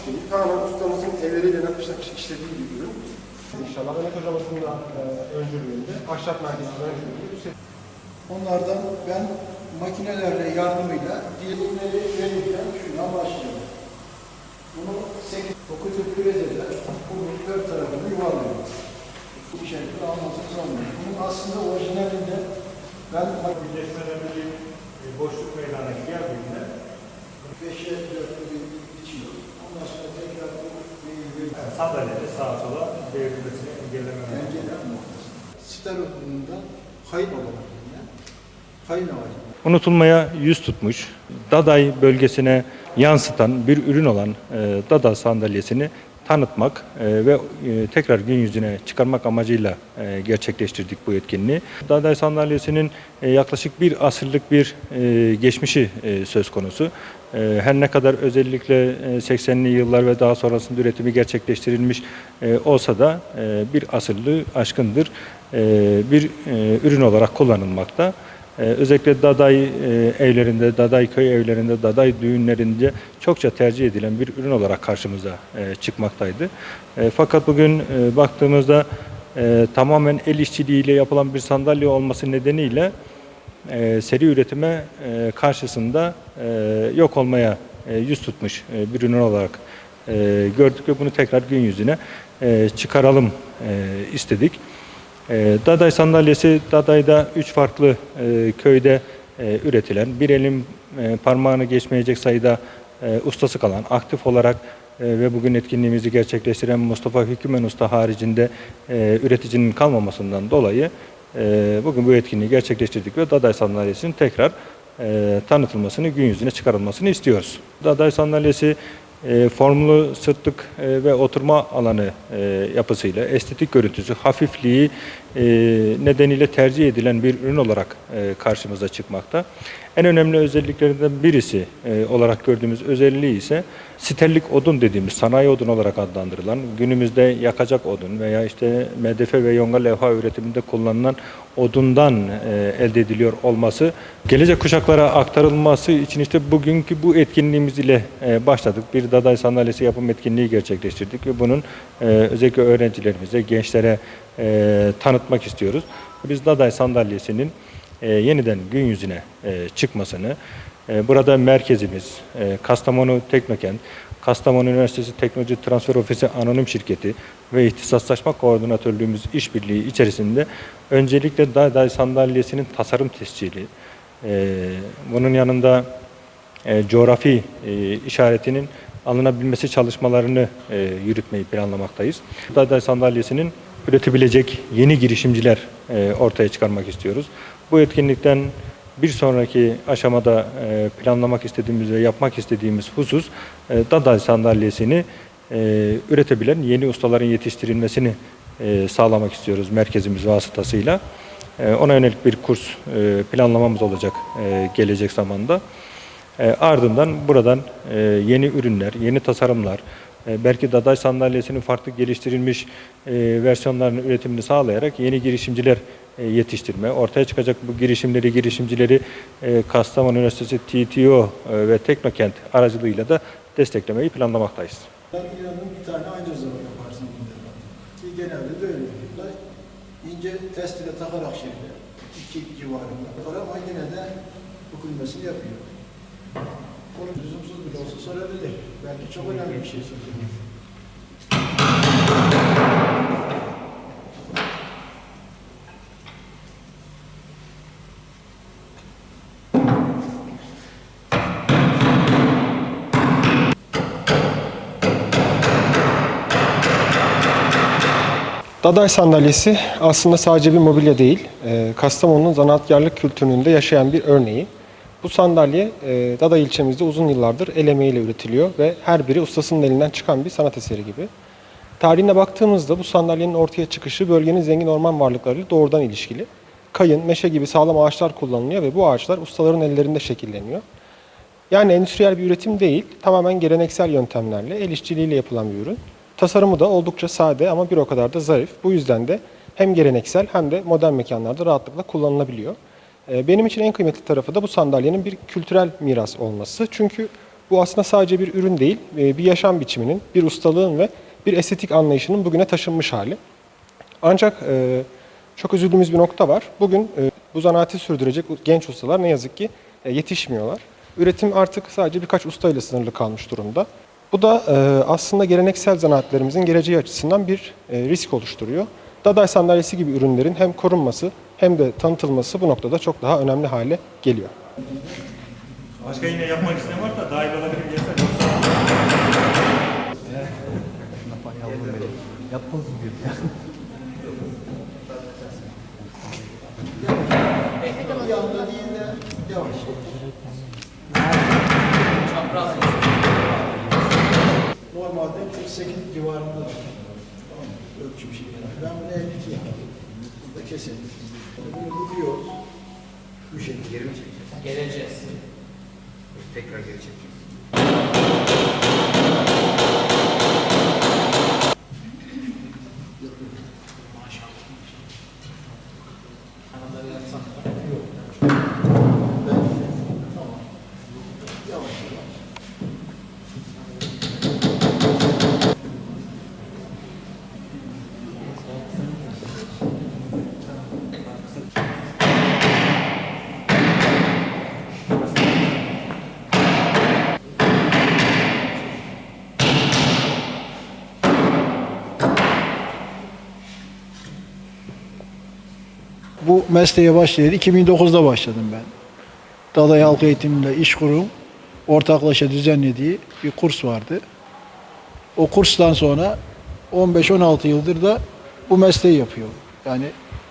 işlevi. Tamamen ustamızın elleriyle nakış nakış işlediği bir ürün. İnşallah Mehmet hocamızın da e, öncülüğünde, ahşap merkezinin öncülüğünde Onlardan ben makinelerle yardımıyla dilimleri verirken şuna başlıyorum. Bunu 8 9 pürezede bunun dört tarafını yuvarlıyorum. Bu şekilde almasını sanmıyorum. Bunun aslında orijinalinde ben Birleşmeden bir e, boşluk meydana geldiğinde 5'e 4'lü bir biçiyor. Yani sandalyede sağa sola devrilmesini engelleme önemli. Pencereler noktası. Sterotunda kayın olarak bilinen kayın ağacı. unutulmaya yüz tutmuş, Daday bölgesine yansıtan bir ürün olan e, Dada sandalyesini tanıtmak e, ve e, tekrar gün yüzüne çıkarmak amacıyla e, gerçekleştirdik bu etkinliği. Daday sandalyesinin yaklaşık bir asırlık bir geçmişi söz konusu. Her ne kadar özellikle e, 80'li yıllar ve daha sonrasında üretimi gerçekleştirilmiş olsa da bir asırlığı aşkındır bir ürün olarak kullanılmakta. Ee, özellikle Daday e, evlerinde, Daday köy evlerinde, Daday düğünlerinde çokça tercih edilen bir ürün olarak karşımıza e, çıkmaktaydı. E, fakat bugün baktığımızda tamamen el işçiliğiyle yapılan bir sandalye olması nedeniyle seri üretime karşısında yok olmaya yüz tutmuş bir ürün olarak gördük ve bunu tekrar gün yüzüne çıkaralım istedik. E, Daday sandalyesi Daday'da üç farklı e, köyde e, üretilen, bir elin e, parmağını geçmeyecek sayıda ustası kalan, aktif olarak ve bugün etkinliğimizi gerçekleştiren Mustafa Hükümen Usta haricinde üreticinin kalmamasından dolayı bugün bu etkinliği gerçekleştirdik ve Daday sandalyesinin tekrar tanıtılmasını, gün yüzüne çıkarılmasını istiyoruz. Daday sandalyesi e, formlu sırtlık e, ve oturma alanı e, yapısıyla estetik görüntüsü, hafifliği nedeniyle tercih edilen bir ürün olarak e, karşımıza çıkmakta. En önemli özelliklerinden birisi e, olarak gördüğümüz özelliği ise sterlik odun dediğimiz sanayi odun olarak adlandırılan günümüzde yakacak odun veya işte MDF ve yonga levha üretiminde kullanılan odundan e, elde ediliyor olması gelecek kuşaklara aktarılması için işte bugünkü bu etkinliğimiz ile e, başladık. Bir daday sandalyesi yapım etkinliği gerçekleştirdik ve bunun e, özellikle öğrencilerimize, gençlere e, tanıtmak istiyoruz. Biz daday sandalyesinin e, yeniden gün yüzüne e, çıkmasını, e, burada merkezimiz, e, Kastamonu Teknokent, Kastamonu Üniversitesi Teknoloji Transfer Ofisi Anonim Şirketi ve İhtisaslaşma Koordinatörlüğümüz işbirliği içerisinde öncelikle Daday sandalyesinin tasarım tescili, e, bunun yanında e, coğrafi e, işaretinin alınabilmesi çalışmalarını e, yürütmeyi planlamaktayız. Daday sandalyesinin üretebilecek yeni girişimciler e, ortaya çıkarmak istiyoruz. Bu etkinlikten bir sonraki aşamada e, planlamak istediğimiz ve yapmak istediğimiz husus e, Daday sandalyesini e, üretebilen yeni ustaların yetiştirilmesini sağlamak istiyoruz merkezimiz vasıtasıyla. Ona yönelik bir kurs planlamamız olacak gelecek zamanda. Ardından buradan yeni ürünler, yeni tasarımlar, belki Daday sandalyesinin farklı geliştirilmiş e, versiyonlarının üretimini sağlayarak yeni girişimciler e, yetiştirme, ortaya çıkacak bu girişimleri, girişimcileri e, Kastamonu Üniversitesi TTO e, ve Teknokent aracılığıyla da desteklemeyi planlamaktayız. Ben inanın bir tane aynı zaman yaparsın. Ki genelde de öyle. İnce test ile takarak şeyde iki civarında ama yine de bükülmesini yapıyor. Onu lüzumsuz olsa sorabilir. Belki çok önemli bir şey söylüyor. Daday sandalyesi aslında sadece bir mobilya değil, e, Kastamonu'nun zanaatkarlık kültürünün de yaşayan bir örneği. Bu sandalye e, Daday ilçemizde uzun yıllardır el emeğiyle üretiliyor ve her biri ustasının elinden çıkan bir sanat eseri gibi. Tarihine baktığımızda bu sandalyenin ortaya çıkışı bölgenin zengin orman varlıklarıyla doğrudan ilişkili. Kayın, meşe gibi sağlam ağaçlar kullanılıyor ve bu ağaçlar ustaların ellerinde şekilleniyor. Yani endüstriyel bir üretim değil, tamamen geleneksel yöntemlerle, el işçiliğiyle yapılan bir ürün. Tasarımı da oldukça sade ama bir o kadar da zarif. Bu yüzden de hem geleneksel hem de modern mekanlarda rahatlıkla kullanılabiliyor. Ee, Benim için en kıymetli tarafı da bu sandalyenin bir kültürel miras olması. Çünkü Bu aslında sadece bir ürün değil, e, bir yaşam biçiminin, bir ustalığın ve bir estetik anlayışının bugüne taşınmış hali. Ancak e, çok üzüldüğümüz bir nokta var. Bugün e, bu zanaati sürdürecek genç ustalar ne yazık ki yetişmiyorlar. Üretim artık sadece birkaç ustayla sınırlı kalmış durumda. Bu da aslında geleneksel zanaatlerimizin geleceği açısından bir risk oluşturuyor. Daday sandalyesi gibi ürünlerin hem korunması hem de tanıtılması bu noktada çok daha önemli hale geliyor. Başka yine yapmak isteyen varsa dahil olabilir. Yoksa Bir anda değil de yavaş. Normalde 48 civarında da. Tamam mı? Ölçüm şey. Ben bunu 52 yaptım. Burada keselim. Bunu büküyoruz. Bu şekilde. Geri mi çekeceğiz? Geleceğiz. Tekrar geri çekeceğiz. Bu mesleğe başlayalı 2009'da başladım ben. Daday Halk Eğitim'le iş kurum ortaklaşa düzenlediği bir kurs vardı. O kurstan sonra 15-16 yıldır da bu mesleği yapıyorum. Yani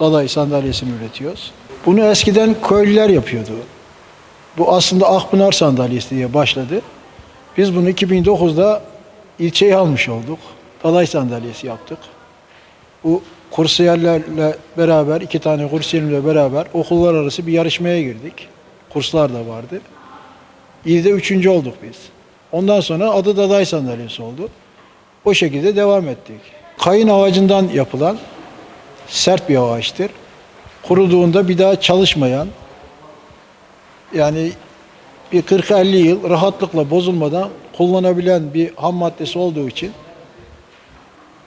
Daday sandalyesini üretiyoruz. Bunu eskiden köylüler yapıyordu. Bu aslında Akpınar sandalyesi diye başladı. Biz bunu 2009'da ilçeye almış olduk. Daday sandalyesi yaptık. Bu kursiyerlerle beraber, iki tane kursiyerimle beraber okullar arası bir yarışmaya girdik. Kurslar da vardı. İlde üçüncü olduk biz. Ondan sonra adı Daday sandalyesi oldu. O şekilde devam ettik. Kayın ağacından yapılan sert bir ağaçtır. Kuruduğunda bir daha çalışmayan, yani bir 40-50 yıl rahatlıkla bozulmadan kullanabilen bir ham maddesi olduğu için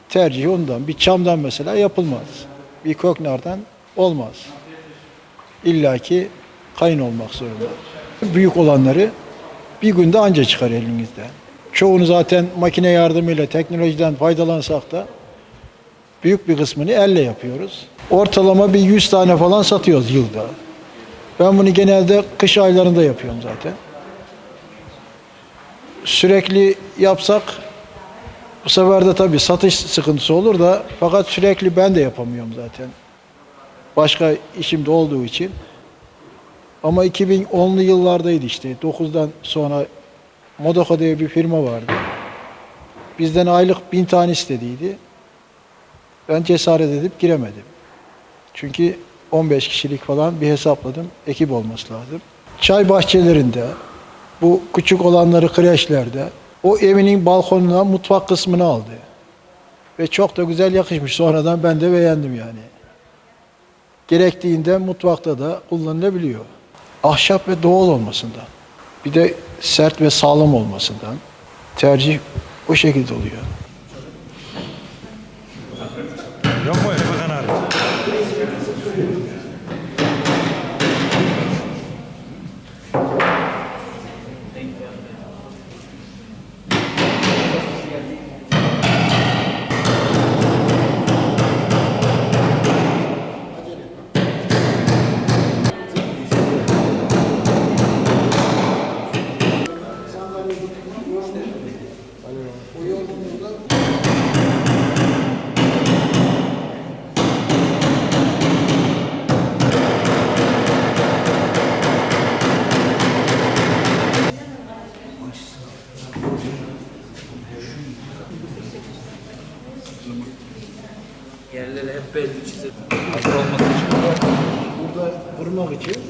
tercih ondan. Bir çamdan mesela yapılmaz. Bir köknardan olmaz. İlla ki kayın olmak zorunda. Büyük olanları bir günde anca çıkar elinizden. Çoğunu zaten makine yardımıyla teknolojiden faydalansak da büyük bir kısmını elle yapıyoruz. Ortalama bir 100 tane falan satıyoruz yılda. Ben bunu genelde kış aylarında yapıyorum zaten. Sürekli yapsak bu sefer de tabii satış sıkıntısı olur da fakat sürekli ben de yapamıyorum zaten. Başka işim de olduğu için. Ama 2010'lu yıllardaydı işte. 9'dan sonra Modoka diye bir firma vardı. Bizden aylık bin tane istediydi. Ben cesaret edip giremedim. Çünkü 15 kişilik falan bir hesapladım. Ekip olması lazım. Çay bahçelerinde, bu küçük olanları kreşlerde, o evinin balkonuna mutfak kısmını aldı. Ve çok da güzel yakışmış. Sonradan ben de beğendim yani. Gerektiğinde mutfakta da kullanılabiliyor. Ahşap ve doğal olmasından. Bir de sert ve sağlam olmasından. Tercih o şekilde oluyor. Hazır olması için. Burada kurmak için